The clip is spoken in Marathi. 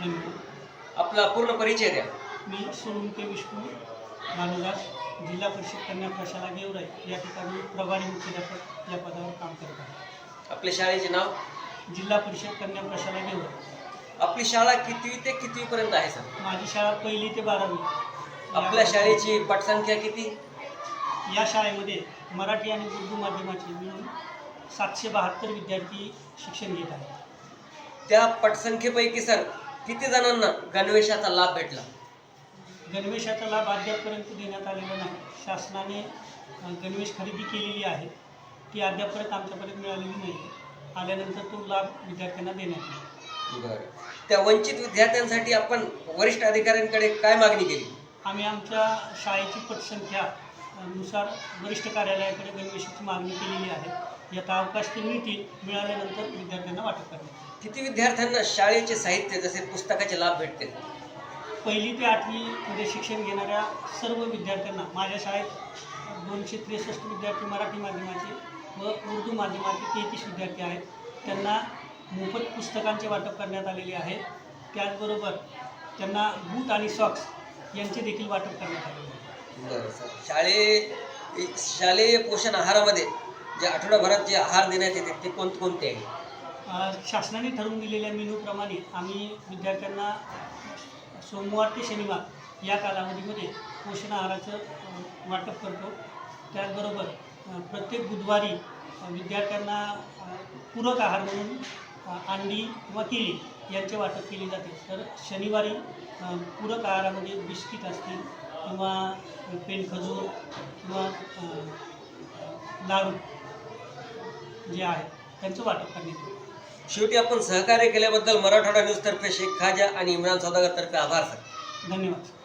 आपला पूर्ण परिचय द्या. मी सोनमुखे विष्णू भानुदास जिल्हा परिषद कन्या प्रशाला गेवराई. या ठिकाणी प्रभारी मुख्याध्यापक या पदावर काम करत आहे. आपल्या शाळेचे नाव? जिल्हा परिषद कन्या प्रशाला गेवराई. आपली शाळा कितवी ते कितवी पर्यंत आहे सर? माझी शाळा पहिली ते बारावी. आपल्या शाळेची पटसंख्या किती? या शाळेमध्ये मराठी आणि उर्दू माध्यमाचे मिळून सातशे बहात्तर विद्यार्थी शिक्षण घेत आहेत. त्या पटसंख्येपैकी सर किती जणांना गणवेशाचा लाभ भेटला? गणवेशाचा लाभ अद्यापपर्यंत देण्यात आलेला नाही. शासनाने गणवेश खरेदी केलेली आहे. ती अद्यापपर्यंत आमच्यापर्यंत मिळालेली नाही. आल्यानंतर तो लाभ विद्यार्थ्यांना देण्यात येईल. बरं. त्या वंचित विद्यार्थ्यांसाठी आपण वरिष्ठ अधिकाऱ्यांकडे काय मागणी केली? आम्ही आमच्या शाळेची पटसंख्या नुसार वरिष्ठ कार्यालयाकडे गणवेशाची मागणी केलेली आहे. याचा अवकाश ते मिळतील मिळाल्यानंतर विद्यार्थ्यांना वाटप करण्यात येईल. किती विद्यार्थ्यांना शाळेचे साहित्य जसे पुस्तकाचे लाभ भेटते पहिली ते आठवीमध्ये शिक्षण घेणाऱ्या सर्व विद्यार्थ्यांना माझ्या शाळेत दोनशे त्रेसष्ट विद्यार्थी मराठी माध्यमाचे व उर्दू माध्यमाचे तेहतीस विद्यार्थी आहेत. त्यांना मोफत पुस्तकांचे वाटप करण्यात आलेले आहे. त्याचबरोबर त्यांना बूट आणि सॉक्स यांचे देखील वाटप करण्यात आलेले आहे. बरं सर. शाळे शालेय पोषण आहारामध्ये जे आठवडाभरात जे आहार देण्यात येते ते कोणते आहे? शासनाने ठरवून दिलेल्या मेनूप्रमाणे आम्ही विद्यार्थ्यांना सोमवार ते शनिवार या कालावधीमध्ये पोषण आहाराचं वाटप करतो. त्याचबरोबर प्रत्येक बुधवारी विद्यार्थ्यांना पूरक आहार म्हणून अंडी किंवा केळी यांचे वाटप केले जाते. तर शनिवारी पूरक आहारामध्ये बिस्किट असतील किंवा पेन खजूर किंवा लाडू जे आहे त्यांचं वाटप करण्यात येते शेवटी आपण सहकार्य केल्याबद्दल मराठवाडा न्यूजतर्फे शेख खाजा आणि इम्रान सौदागर तर्फे आभार सर धन्यवाद